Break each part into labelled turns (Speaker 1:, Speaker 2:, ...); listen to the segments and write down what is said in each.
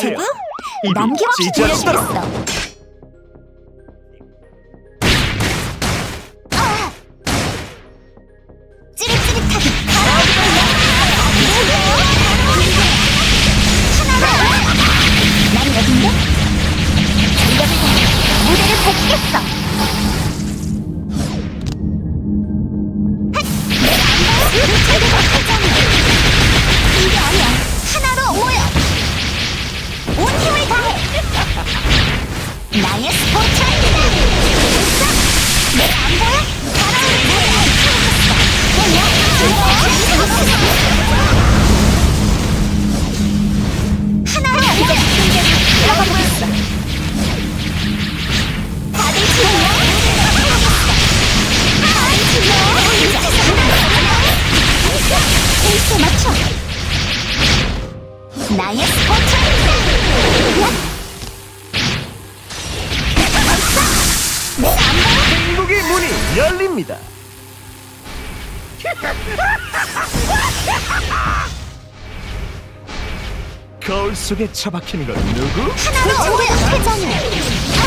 Speaker 1: 라이브 남김없이
Speaker 2: 지쳤어.
Speaker 1: 들려주겠어.
Speaker 2: 열립니다. 거울 속에 처박히는 건 누구?
Speaker 1: 하나로 모여 회장을 아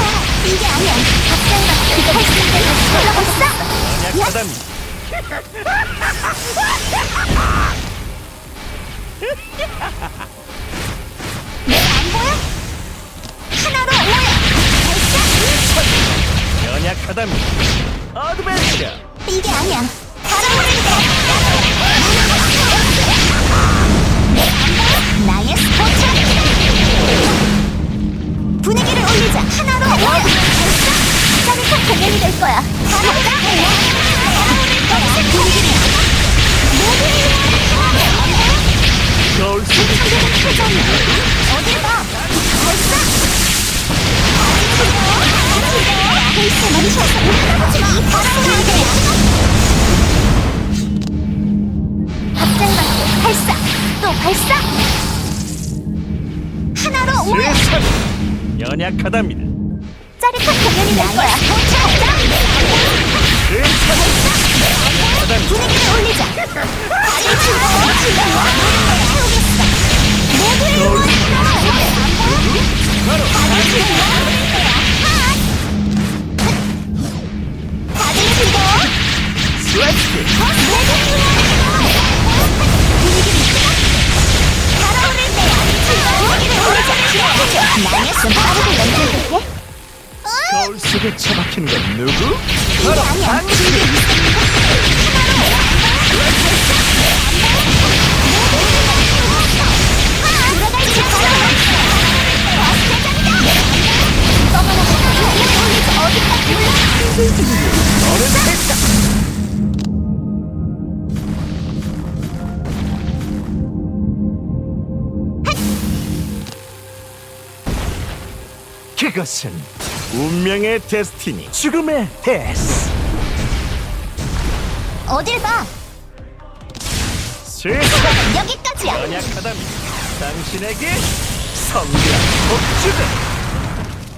Speaker 1: 이게 아니야 박살나 그거 있는 올라갔어
Speaker 2: 약하답니다.
Speaker 1: 내가 안 보여? 하나로 모여
Speaker 2: 연약하답니다. 어드벤처.
Speaker 1: 이게 아니야 바람 페이스 멈춰서 마 바람을 확장받고 발사 또 발사 하나로
Speaker 2: 세상 연약하답니다.
Speaker 1: 짜릿한 공연이 될 거야
Speaker 2: 세상 연약하답니다.
Speaker 1: 분위기를 올리자 다들 즐거워 채우겠어 모두를 모여 다들 즐거
Speaker 2: 슬랩스틱.
Speaker 1: 나의 손가락을 연결될게
Speaker 2: 거울 속에 처박히는 건 누구?
Speaker 1: 아니야
Speaker 2: 너는 그것은 운명의 데스티니, 죽음의 데스.
Speaker 1: 어딜 봐?
Speaker 2: 세상
Speaker 1: 여기까지야.
Speaker 2: 연약하답니다. 당신에게 성대한 복주가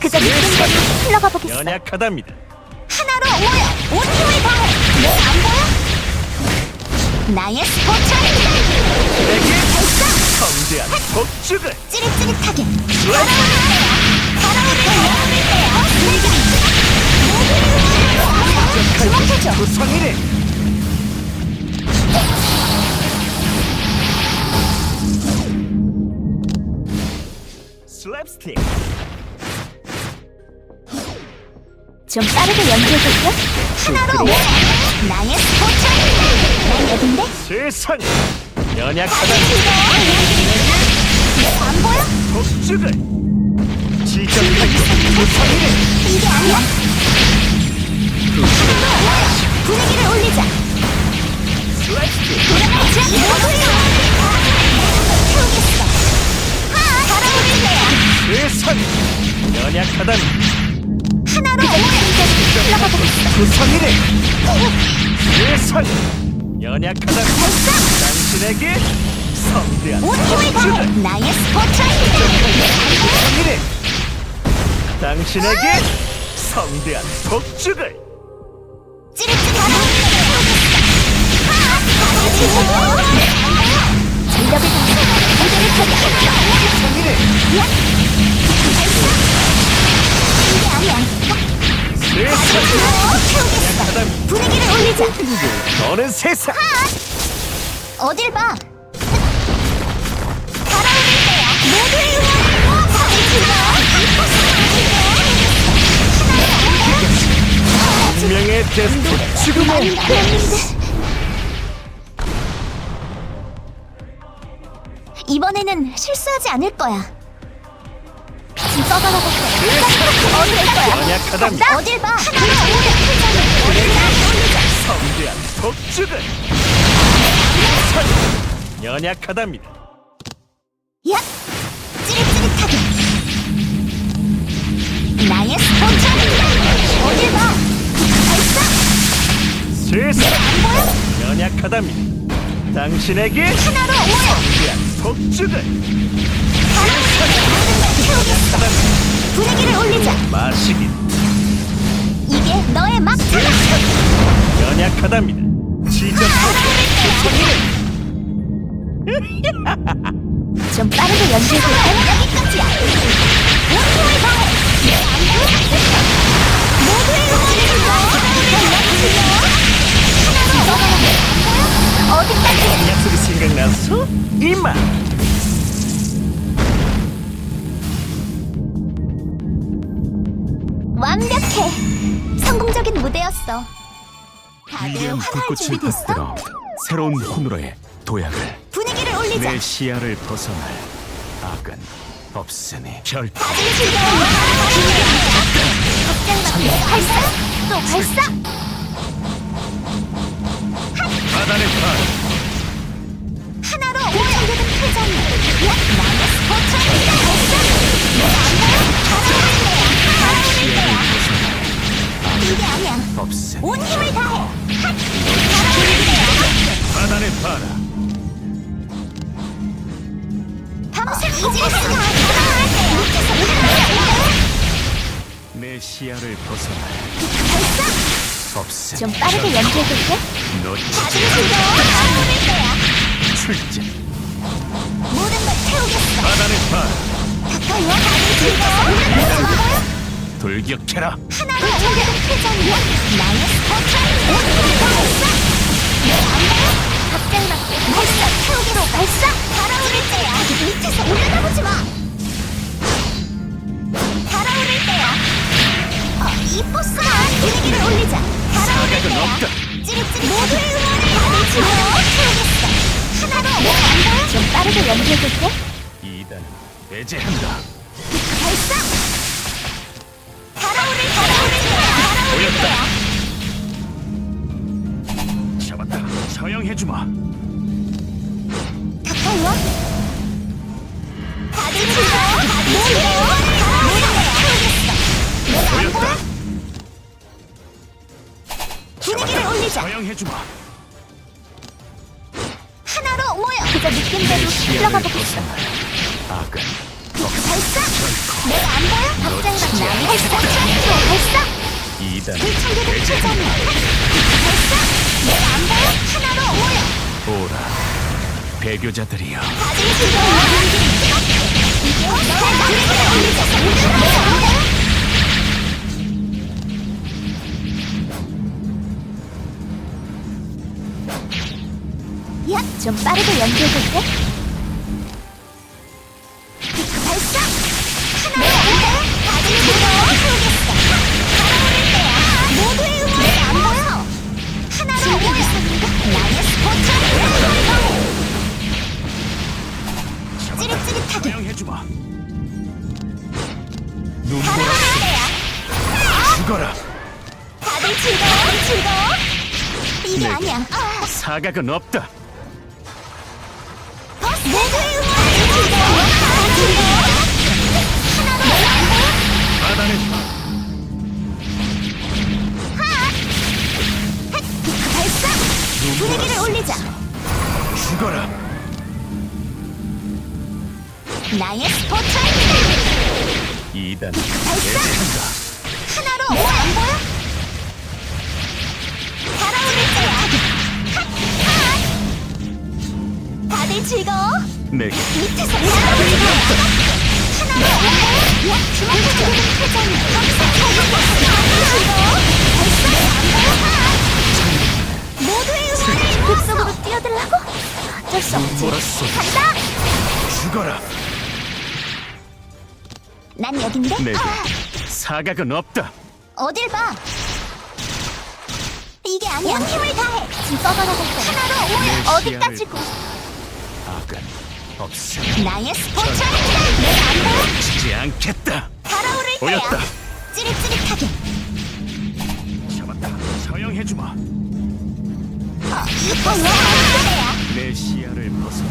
Speaker 1: 그저 믿는 대로 흘러가 보겠어.
Speaker 2: 연약하답니다.
Speaker 1: 하나로 모여 온 힘을 다해. 내가 안 보여? 나의 스포츠라이트다
Speaker 2: 내게
Speaker 1: 발사
Speaker 2: 성대한 복주가
Speaker 1: 찌릿찌릿하게.
Speaker 2: 슬랩
Speaker 1: 주목해줘
Speaker 2: 구성이래. 슬랩스틱.
Speaker 1: 좀 빠르게 연주해줄게 하나로 나의 스포츠라이트다 난 여긴데
Speaker 2: 세상 연약하답니다.
Speaker 1: 내가 안 보여?
Speaker 2: 복주가 지정하게 구성이래.
Speaker 1: 이게 아니야 분위기를 올리자 태우겠어 하
Speaker 2: 연약하답니다.
Speaker 1: 하나로 모여 흘러가 보겠어
Speaker 2: 구성이래.
Speaker 1: 발사
Speaker 2: 당신에게 성대한
Speaker 1: 온 힘을 다해 나의 스포츠라이트
Speaker 2: 구성이래. 당신에게 성대한 복주가
Speaker 1: 찌릿
Speaker 2: 너는 세상.
Speaker 1: 어딜 봐. 달아오를 때야. 모두의 응원을 다들 즐거워.
Speaker 2: 분명의 데스트 지금은.
Speaker 1: 이번에는 실수하지 않을 거야. 거야 어딜 거야
Speaker 2: 연약하다면
Speaker 1: 나 어딜 봐? 풀자면
Speaker 2: 성대한 독주들 선 연약하답니다.
Speaker 1: 야! 찌릿찌릿하게. 나의 스포츠 어딜 봐? 발사!
Speaker 2: 세상
Speaker 1: 안 보여?
Speaker 2: 연약하답니다. 당신에게
Speaker 1: 하나로
Speaker 2: 성대한
Speaker 1: 태우겠어 분위기를 올리자.
Speaker 2: 마시긴.
Speaker 1: 이게 너의 막투다
Speaker 2: 연약하답니다. 지적하고
Speaker 1: 좀 빠르게 연주해볼까? 여기까지야. 다해? 모두의 응원을
Speaker 2: 생각나서 이만
Speaker 1: 완벽해. 성공적인 무대였어. 다들
Speaker 3: 위대한
Speaker 1: 화날
Speaker 3: 불꽃을
Speaker 1: 준비됐어?
Speaker 3: 받들어 새로운 호누로의 도약을
Speaker 1: 분위기를 올리자.
Speaker 3: 내 시야를 벗어날 악은 없으니 결코
Speaker 1: 즐거워 걱정 마 발사? 또 발사 내
Speaker 3: 시야를
Speaker 1: 발사
Speaker 3: 없으니
Speaker 1: 좀 빠르게 연주해볼게.
Speaker 3: 놓치지 출제.
Speaker 1: 모든 걸 태우겠어.
Speaker 2: 바다를 파라
Speaker 1: 가까이 와. 다들 즐거워
Speaker 3: 돌격해라.
Speaker 1: 하나로 오래된 표정이야. 나의 스포츠 내안 봐요? 갑자기 막 발사 태우기로 발사! 달아오를 때야. 밑에서 올려다보지 마! 달아오를 때야. 어, 이 포스가 분위기를 올리자. 달아오를
Speaker 2: 사각은
Speaker 1: 때야.
Speaker 2: 없다.
Speaker 1: 찌릿찌릿 모두의 응원을 즐거워 태우겠어 하나로 내안 봐요? 좀 빠르게 연주해볼게.
Speaker 3: 이단은 배제한다.
Speaker 1: 발사
Speaker 3: 해주마
Speaker 1: 가까이 와. 다들 즐거워. 즐거워. 태우겠어. 내가 안 보여? 분위기를 올리자.
Speaker 3: 처형해주마
Speaker 1: 하나로 모여. 그저 느낌대로 흘러가 보겠어.
Speaker 3: 악은
Speaker 1: 발사. 내가 안 보여? 막 나의 발사. 또 발사.
Speaker 3: 배제한다
Speaker 1: 표정이. 발사.
Speaker 3: 오라 배교자들이여.
Speaker 1: 야, 좀 빠르게 연주해볼게.
Speaker 3: 주마 눈보라. 죽어라
Speaker 1: 다들 즐거워. 즐거워. 이게
Speaker 3: 내게
Speaker 1: 아니야. 아,
Speaker 3: 사각은 없다
Speaker 1: 모두의 응원이 즐거워. 다들 즐거워. 하나로 안 보여.
Speaker 2: 바다를 파
Speaker 1: 발사! 분위기를 올리자.
Speaker 3: 죽어라
Speaker 1: 나의
Speaker 3: 스포츠입니다. 이단
Speaker 1: 하나로 네. 안 뭐? 보여? 달아오를 때야. 다들 즐거워.
Speaker 3: 내게
Speaker 1: 밑에서 하나로 안 보여? 야 주먹을 주는 표정이 다들 안 보여? 모두의 응원을 급
Speaker 3: 속으로 뛰어들라고? 어쩔 수 없지.
Speaker 1: 간다.
Speaker 2: 죽어라.
Speaker 1: 난 여긴데?
Speaker 3: 내게
Speaker 1: 아,
Speaker 3: 사각은 없다
Speaker 1: 어딜 봐! 이게 아니야. 온 힘을 다해! 거야. 하나로 오야
Speaker 3: 내
Speaker 1: 어디까지 고.
Speaker 3: 악은 없음
Speaker 1: 나의 스포츠 아니다! 내가 안?
Speaker 3: 지지 않겠다
Speaker 1: 달아오를 때야.
Speaker 3: 보였다
Speaker 1: 찌릿찌릿하게.
Speaker 3: 잡았다 처형해주마
Speaker 1: 어, 이거 때야?
Speaker 3: 내 시야를 벗어나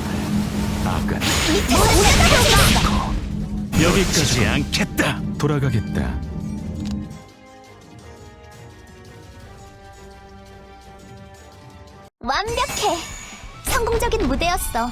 Speaker 3: 악은
Speaker 1: 밑에서 올라가고
Speaker 3: 여기까지 않겠다 돌아가겠다
Speaker 1: 완벽해. 성공적인 무대였어.